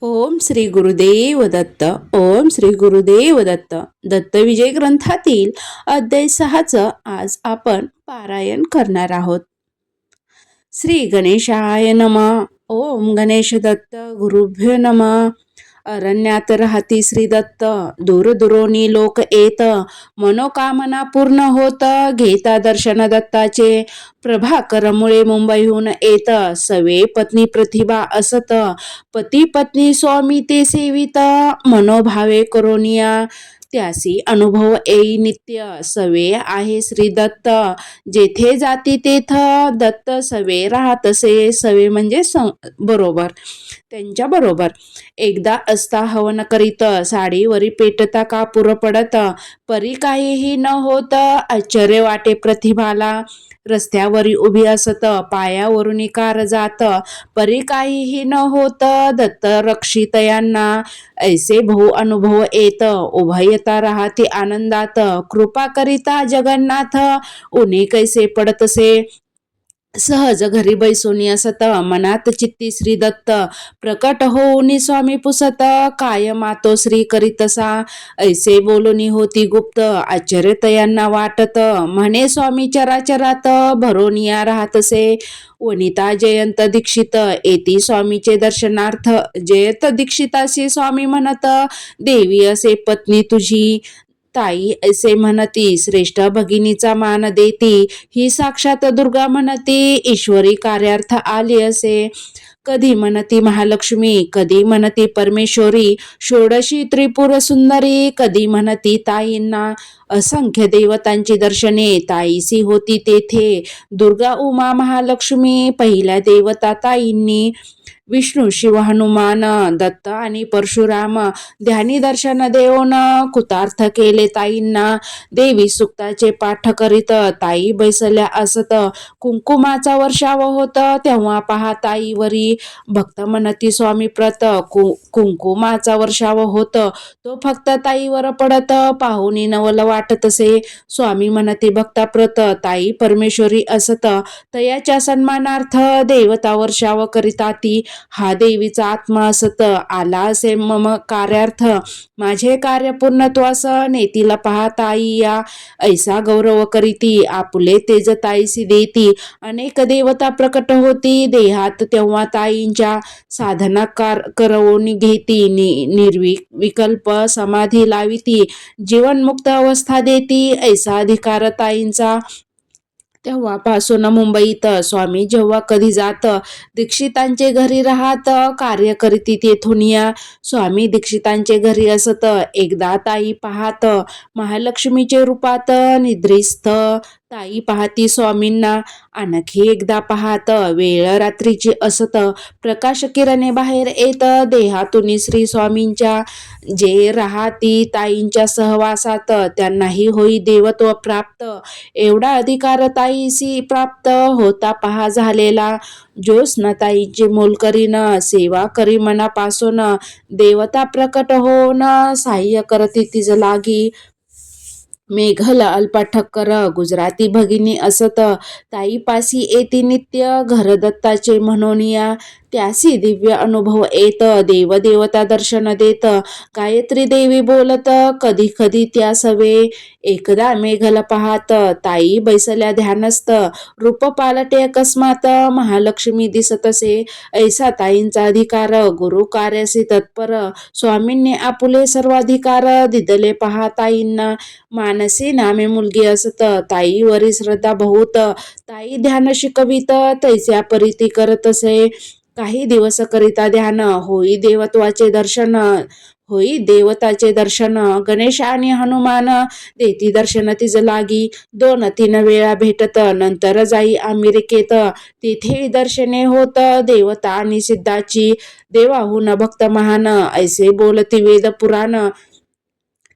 ओम श्री गुरुदेव दत्त ओम श्री गुरुदेव दत्त दत्त विजय ग्रंथातील अध्याय सहाचं आज आपण पारायण करणार आहोत. श्री गणेशाय नम. ओम गणेश दत्त गुरुभ्यो नमः. अरण्यात राहती श्रीदत्त. दूरदुरोनी लोक येत मनोकामना पूर्ण होत. घेता दर्शन दत्ताचे. प्रभाकरमुळे मुंबईहून येत. सवे पत्नी प्रतिभा असत. पती पत्नी स्वामी ते सेवित. मनोभावे करोनिया. त्यासी अनुभव येई नित्य सवे आहे श्री दत्त. जेथे जाती तेथ दत्त सवे राहतसे सवे म्हणजे सं बरोबर. त्यांच्या बरोबर. एकदा असता हवन करीत साडीवरी पेटता कापूर पडत परी काहीही न होत आश्चर्य वाटे प्रतिभाला. रस्त्यावरी उभी असत पायावरून कार जात. परी काहीही न होत दत्त रक्षितयांना ऐसे भाऊ अनुभव येत. उभयता राहते आनंदात. कृपा करिता जगन्नाथ उन्ही कैसे पडतसे? सहज घरी बैसोनी असत मनात चित्ती श्री दत्त. प्रकट होऊनी स्वामी पुसत काय मातो श्री करीतसा? ऐसे बोलूनी होती गुप्त आश्चर्य तयांना वाटत. म्हणे स्वामी चराचरात भरोनिया राहतसे. वनिता जयंत दीक्षित येती स्वामीचे दर्शनार्थ. जयंत दीक्षिताशी स्वामी म्हणत देवी असे पत्नी तुझी. ताई असे म्हणती श्रेष्ठ भगिनीचा मान देती. ही साक्षात दुर्गा म्हणती ईश्वरी कार्यार्थ आली असे. कधी म्हणती महालक्ष्मी कधी म्हणती परमेश्वरी षोडशी त्रिपुर सुंदरी कधी म्हणती ताईंना. असंख्य देवतांची दर्शने ताईसी होती तेथे. दुर्गा उमा महालक्ष्मी पहिल्या देवता ताईंनी. विष्णू शिव हनुमान दत्त आणि परशुराम ध्यानी दर्शन देऊन कृतार्थ केले ताईंना. देवी सुक्ताचे पाठ करीत ताई बैसल्या असत कुंकुमाचा वर्षाव होत तेव्हा पहा ताईवरी भक्त म्हणती स्वामी प्रत कु कुंकुमाचा वर्षाव होत तो फक्त ताईवर पडत पाहुनी नवल वाटतसे. स्वामी म्हणती भक्ता प्रत ताई परमेश्वरी असत तयाच्या सन्मानार्थ देवता वर्षाव करिता ती हा देवीचा आत्मा असत आला असे मम कार्यार्थ. माझे कार्य पूर्णत्वास नेतीला पाहता या. ऐसा गौरव करीती आपुले तेज ताईसी देती. अनेक देवता प्रकट होती देहात तेव्हा ताईंच्या साधना कार करवून घेती. नि निर्वि विकल्प समाधी लाविती. जीवनमुक्त अवस्था देती ऐसा अधिकार ताईंचा. तेव्हापासून मुंबईत स्वामी जेव्हा कधी जात दीक्षितांचे घरी राहत कार्य करीती तेथून या. स्वामी दीक्षितांचे घरी असत एकदा ताई पाहत महालक्ष्मीचे रूपात निद्रिस्त. ताई पाहती स्वामींना. आणखी एकदा पाहत वेळ रात्रीची असत. प्रकाश किरणे बाहेर येत देहातून श्री स्वामींच्या जे राहती ताईंच्या सहवासात त्यांनाही होई देवत्व प्राप्त. एवढा अधिकार ताईसी प्राप्त होता पहा झालेला. ज्योत्स्ना ताईची मोलकरीन सेवा करी मनापासून देवता प्रकट होऊन सहाय्य करती तिज लागी. मेघल अल्पा ठक्कर गुजराती भगिनी असत. ताईपासी येती नित्य घरदत्ताचे म्हणून या त्यासी दिव्य अनुभव येत देवदेवता दर्शन देत गायत्री देवी बोलत कधी कधी त्या सवे एकदा मेघल पाहत ताई बैसल्या ध्यानस्त रूप पालटे अकस्मात महालक्ष्मी दिसत असे ऐसा ताईंचा अधिकार गुरु कार्यासी तत्पर स्वामींनी आपुले सर्वाधिकार दिदले पहा ताईंना मानसी नामे मुलगी असत ताईवरी श्रद्धा बहुत ताई ध्यान शिकवित तैच्या परिती करत असे काही दिवसकरिता ध्यान होई देवत्वाचे दर्शन होई देवताचे दर्शन. गणेश आणि हनुमान देती दर्शन तिज लागी. दोन तीन वेळा भेटत नंतर जाई अमेरिकेत. तिथे दर्शने होत देवता आणि सिद्धाची. देवाहून भक्त महान ऐसे बोलती वेद पुराण.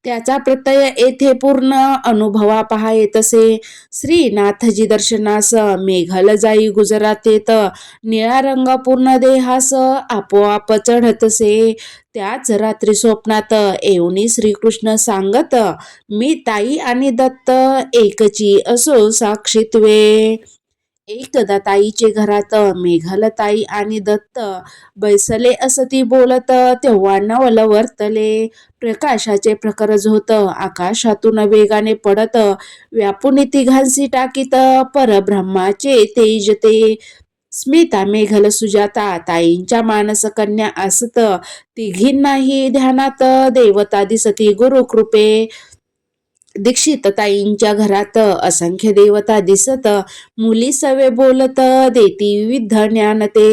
त्याचा प्रत्यय येथे पूर्ण अनुभवा पहा येतसे श्रीनाथजी दर्शनास मेघल जाई गुजरात येत. निळा रंग पूर्ण देहास आपोआप चढतसे त्याच रात्री स्वप्नात येऊनी श्रीकृष्ण सांगत मी ताई आणि दत्त एकची असो साक्षीत्वे. एकदा ताईचे घरात मेघालताई आणि दत्त बैसले असं ती बोलत तेव्हा नवल वर्तले. प्रकाशाचे प्रकरज होत आकाशातून वेगाने पडत व्यापून तिघांसी टाकीत परब्रह्माचे तेज ते. स्मिता मेघल सुजाता ताईंच्या मानस कन्या असत तिघींनाही ध्यानात देवता दिसती गुरुकृपे. दीक्षित ताईंच्या घरात असंख्य देवता दिसत मुली सवे बोलत देती विविध ज्ञान ते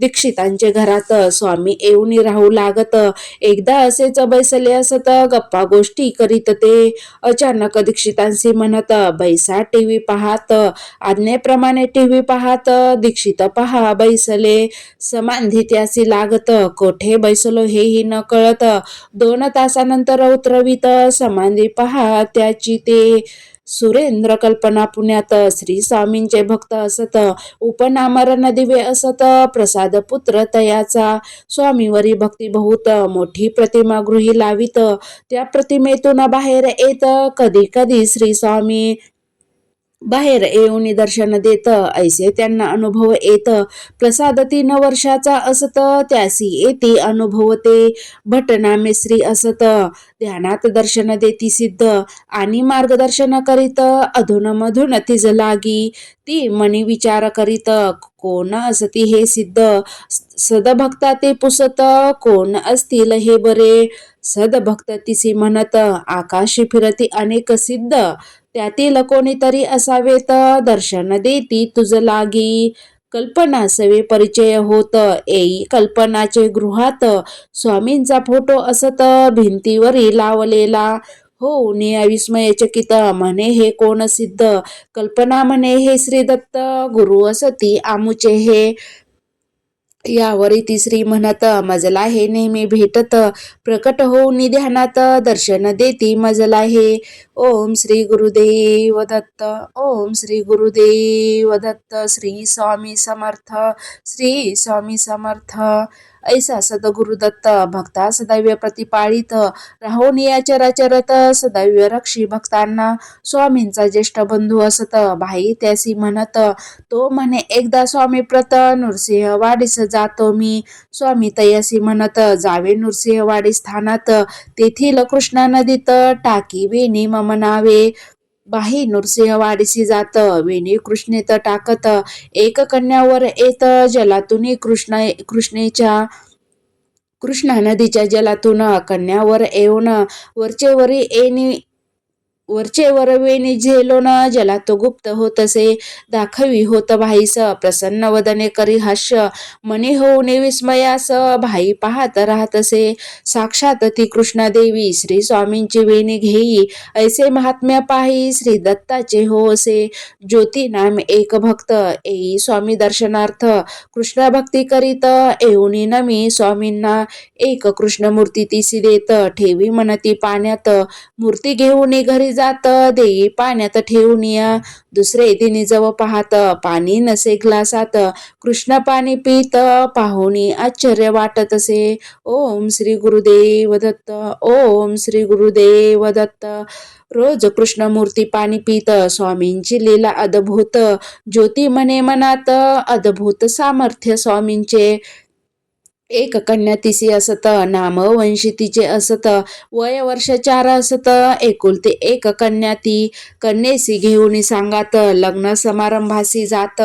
दीक्षितांचे घरात स्वामी येऊन राहू लागत एकदा असेच बैसले असत गप्पा गोष्टी करीत ते. अचानक दीक्षितांशी म्हणत बैसा टीव्ही पाहात आज्ञेप्रमाणे टीव्ही पाहात दीक्षित पहा बैसले. समाधी त्यासी लागत कोठे बैसलो हेही न कळत. दोन तासानंतर उतरवित समाधी पहा त्या त्याची ते सुरेंद्र कल्पना पुण्यात श्री स्वामींचे भक्त असत उपनामरण दिवे असत प्रसाद पुत्र तयाचा स्वामीवरी भक्ती बहुत मोठी प्रतिमा गृही लावित त्या प्रतिमेतून बाहेर येत कधी कधी श्री स्वामी बाहेर येऊन दर्शन देत ऐसे त्यांना अनुभव येत. प्रसाद तीन वर्षाचा असत त्यासी येते अनुभवते. भटना श्री असत ध्यानात दर्शन देती सिद्ध. आणि मार्गदर्शन करीत अधून मधून तिज लागी. ती मनी विचार करीत कोण असती हे सिद्ध? सदभक्ता ते पुसत कोण असतील हे बरे? सदभक्त तिसी म्हणत आकाशी फिरती अनेक सिद्ध. त्यातील कोणीतरी असावेत दर्शन देती तुझ लागी. कल्पना सवे परिचय होत येई कल्पनाचे गृहात. स्वामींचा फोटो असत भिंतीवरी लावलेला. हो निया विस्मयचकित म्हणे हे कोण सिद्ध? कल्पना म्हणे हे श्रीदत्त गुरु असती आमुचे हे. यावरी तिसरी म्हणत मजला हे नेहमी भेटत. प्रकट होऊन ध्यानात दर्शन देती मजला हे. ओम श्री गुरुदेव दत्त ओम श्री गुरुदेव दत्त श्री स्वामी समर्थ श्री स्वामी समर्थ. ऐसा सदगुरु दत्त भक्ता सदैव प्रतिपाळित राहोन चराचरत सदैव रक्षी भक्तांना. स्वामींचा ज्येष्ठ बंधू असत भाई त्यासी म्हणत तो म्हणे एकदा स्वामी प्रत नृसिंह वाडीस जातो मी. स्वामी तयासी म्हणत जावे नृसिंह वाडी स्थानात तेथील कृष्णा नदीत टाकी वेणी मम म्हणावे बाही नृसिंहवाडीसी जात वेणी कृष्णेत टाकत एक कन्यावर येत जलातून कृष्ण कृष्णेच्या कृष्णा नदीच्या जलातून कन्यावर येऊन वरचेवरी येणी वरचे वरवेणी ज्याला जलातो गुप्त होतसे दाखवी होत भाईस प्रसन्न वदने करी हास्य. मनी होऊने विस्मयास भाई पाहत राहतसे. साक्षात ती कृष्णादेवी श्री स्वामींची वेणी घेई. ऐसे महात्म्य पाही श्री दत्ताचे हो असे ज्योती नाम एक भक्त येई स्वामी दर्शनार्थ. कृष्ण भक्ती करीत येऊनी नमी स्वामींना. एक कृष्णमूर्ती तिसी देत ठेवी मनती पाण्यात. मूर्ती घेऊन घरी जात देई पाण्यात ठेवून या. दुसरे दिनी जव पाहत पाणी नसे ग्लासात. कृष्ण पाणी पित पाहुणी आश्चर्य वाटत असे. ओम श्री गुरुदेव दत्त ओम श्री गुरुदेव दत्त. रोज कृष्णमूर्ती पाणी पित स्वामींची लीला अद्भुत. ज्योती म्हणे मनात अद्भुत सामर्थ्य स्वामींचे. एक कन्या तिसी असत नाम वंशितीचे तिचे असत वय वर्ष चार असत एकुलते एक कन्या ती कन्येसी घेऊन सांगात लग्न समारंभासी जात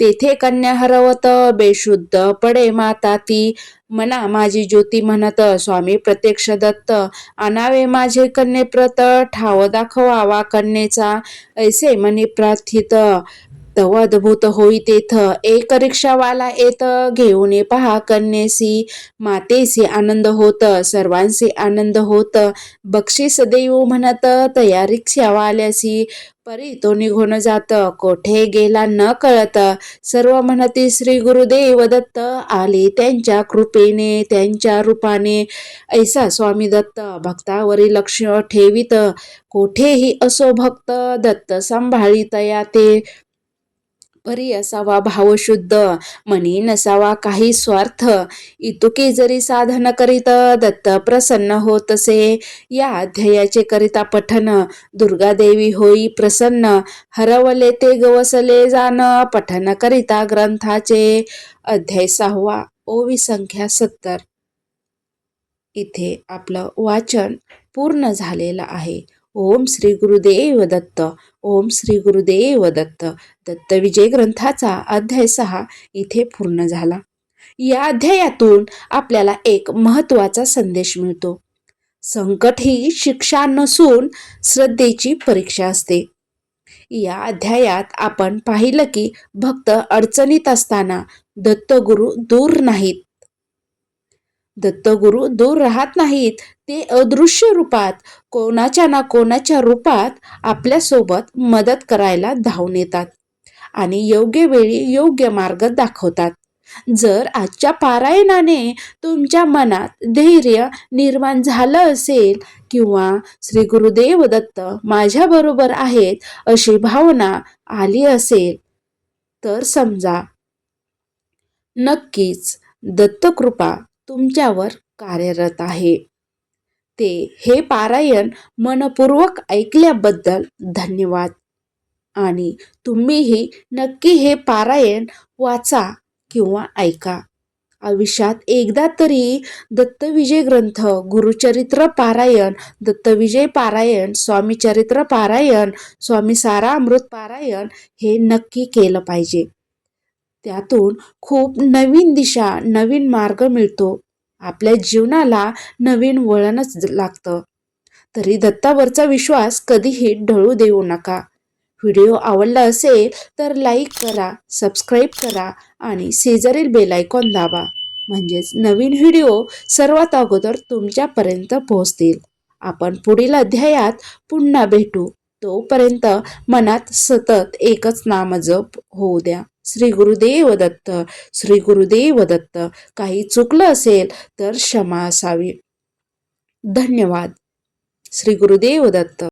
तेथे कन्या हरवत बेशुद्ध पडे माता ती मना माझी ज्योती म्हणत स्वामी प्रत्यक्ष दत्त अनावे माझे कन्ये प्रत ठाव दाखवावा कन्येचा ऐसे मनी प्रार्थित अद्भुत होई तेथ. एक रिक्षावाला येत घेऊन ये पहा कन्येसी मातेसी आनंद होत सर्वांशी आनंद होत. बक्षीस देऊ म्हणत तया रिक्षावाल्यासी परी तो निघून जात कोठे गेला न कळत. सर्व म्हणती श्री गुरुदेव दत्त आले त्यांच्या कृपेने त्यांच्या रूपाने. ऐसा स्वामी दत्त भक्तावरी लक्ष ठेवित. कोठेही असो भक्त दत्त सांभाळित या ते. परी असावा भावशुद्ध. मनी नसावा काही स्वार्थ. इतुके जरी साधन करीत दत्त प्रसन्न होतसे. या अध्यायाचे करिता पठन दुर्गादेवी होई प्रसन्न. हरवले ते गवसले जाण पठन करिता ग्रंथाचे. अध्याय सहावा ओवी संख्या सत्तर. इथे आपलं वाचन पूर्ण झालेलं आहे. ओम श्री गुरुदेव दत्त ओम श्री गुरुदेव दत्त. दत्तविजय ग्रंथाचा अध्याय सहा इथे पूर्ण झाला. या अध्यायातून आपल्याला एक महत्त्वाचा संदेश मिळतो. संकट ही शिक्षा नसून श्रद्धेची परीक्षा असते. या अध्यायात आपण पाहिलं की भक्त अडचणीत असताना दत्तगुरु दूर नाहीत. दत्तगुरु दूर राहत नाहीत ते अदृश्य रूपात कोणाच्या ना कोणाच्या रूपात आपल्यासोबत मदत करायला धावून येतात आणि योग्य वेळी योग्य मार्ग दाखवतात. जर आजच्या पारायणाने तुमच्या मनात धैर्य निर्माण झालं असेल किंवा श्री गुरुदेव दत्त माझ्याबरोबर आहेत अशी भावना आली असेल तर समजा. नक्कीच दत्तकृपा तुमच्यावर कार्यरत आहे. ते हे पारायण मनपूर्वक ऐकल्याबद्दल धन्यवाद. आणि तुम्हीही नक्की हे पारायण वाचा किंवा ऐका. आयुष्यात एकदा तरी दत्तविजय ग्रंथ गुरुचरित्र पारायण दत्तविजय पारायण स्वामी चरित्र पारायण स्वामी सारा अमृत पारायण हे नक्की केलं पाहिजे. त्यातून खूप नवीन दिशा नवीन मार्ग मिळतो. आपल्या जीवनाला नवीन वळणच लागतं. तरी दत्तावरचा विश्वास कधीही ढळू देऊ नका. व्हिडिओ आवडला असेल तर लाईक करा सबस्क्राईब करा आणि शेजारील बेलायकॉन दाबा. म्हणजेच नवीन व्हिडिओ सर्वात अगोदर तुमच्यापर्यंत पोहोचतील. आपण पुढील अध्यायात पुन्हा भेटू. तोपर्यंत मनात सतत एकच नामजप होऊ द्या. श्री गुरुदेव दत्त श्री गुरुदेव दत्त. काही चुकलं असेल तर क्षमा असावी. धन्यवाद. श्री गुरुदेव दत्त.